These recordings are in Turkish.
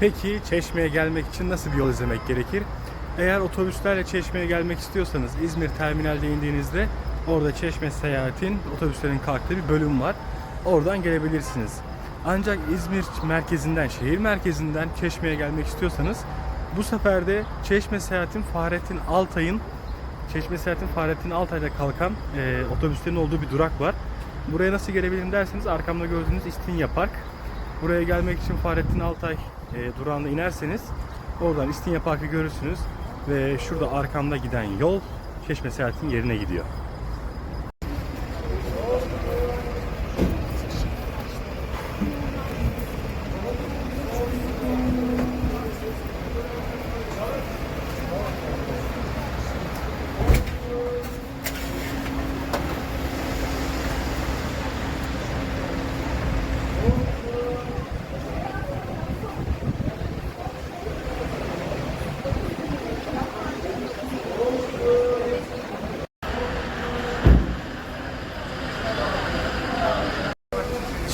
Peki Çeşme'ye gelmek için nasıl bir yol izlemek gerekir? Eğer otobüslerle Çeşme'ye gelmek istiyorsanız İzmir terminalde indiğinizde orada Çeşme Seyahat'in otobüslerin kalktığı bir bölüm var. Oradan gelebilirsiniz. Ancak İzmir merkezinden, şehir merkezinden Çeşme'ye gelmek istiyorsanız bu sefer de Çeşme Seyahat'in Fahrettin Altay'ın Çeşme Seyahat'in Fahrettin Altay'da kalkan e, otobüslerin olduğu bir durak var. Buraya nasıl gelebilirim derseniz arkamda gördüğünüz İstinye Park. Buraya gelmek için Fahrettin Altay e, durağında inerseniz oradan İstinye Park'ı görürsünüz ve şurada arkamda giden yol Çeşme Seyahat'in yerine gidiyor.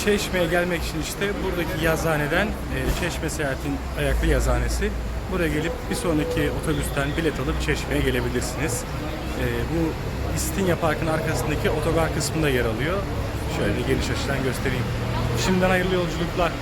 Çeşme'ye gelmek için işte buradaki yazhaneden e, Çeşme Seyahat'in ayaklı yazhanesi. Buraya gelip bir sonraki otobüsten bilet alıp Çeşme'ye gelebilirsiniz. E, bu İstinye Park'ın arkasındaki otogar kısmında yer alıyor. Şöyle geniş açıdan göstereyim. Şimdiden hayırlı yolculuklar.